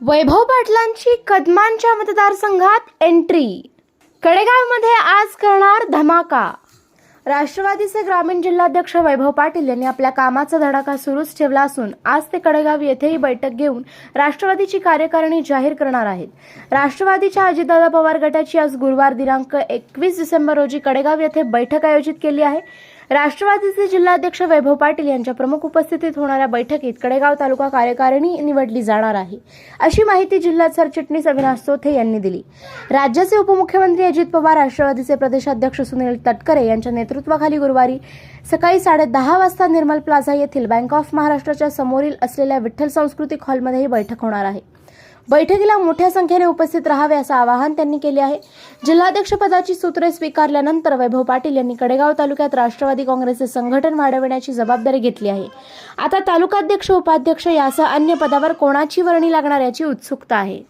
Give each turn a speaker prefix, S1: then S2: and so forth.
S1: वैभव पाटलांची कदमांच्या मतदारसंघात एंट्री. कडेगावमध्ये आज करणार धमाका. राष्ट्रवादीचे ग्रामीण जिल्हाध्यक्ष वैभव पाटील यांनी आपल्या कामाचा धडाका सुरूच ठेवला असून आज ते कडेगाव येथेही बैठक घेऊन राष्ट्रवादीची कार्यकारिणी जाहीर करणार आहेत. राष्ट्रवादीच्या अजितदादा पवार गटाची आज गुरुवार दिनांक एकवीस डिसेंबर रोजी कडेगाव येथे बैठक आयोजित केली आहे. राष्ट्रवादीचे जिल्हाध्यक्ष वैभव पाटील यांच्या प्रमुख उपस्थितीत होणाऱ्या बैठकीत कडेगाव तालुका कार्यकारिणी निवडली जाणार आहे. अशी माहिती जिल्हा सरचिटणीस अविनाश चोथे यांनी दिली. राज्याचे उपमुख्यमंत्री अजित पवार राष्ट्रवादीचे प्रदेशाध्यक्ष सुनील तटकरे यांच्या नेतृत्वाखाली गुरुवारी सकाळी साडेदहा वाजता निर्मल प्लाझा येथील बँक ऑफ महाराष्ट्राच्या समोरील असलेल्या विठ्ठल सांस्कृतिक हॉलमध्ये ही बैठक होणार आहे. बैठकीला मोठ्या संख्येने उपस्थित राहावे असं आवाहन त्यांनी केले आहे. जिल्हाध्यक्षपदाची सूत्रे स्वीकारल्यानंतर वैभव पाटील यांनी कडेगाव तालुक्यात राष्ट्रवादी काँग्रेसचे संघटन वाढविण्याची जबाबदारी घेतली आहे. आता तालुकाध्यक्ष उपाध्यक्ष यासह अन्य पदावर कोणाची वर्णी लागणार याची उत्सुकता आहे?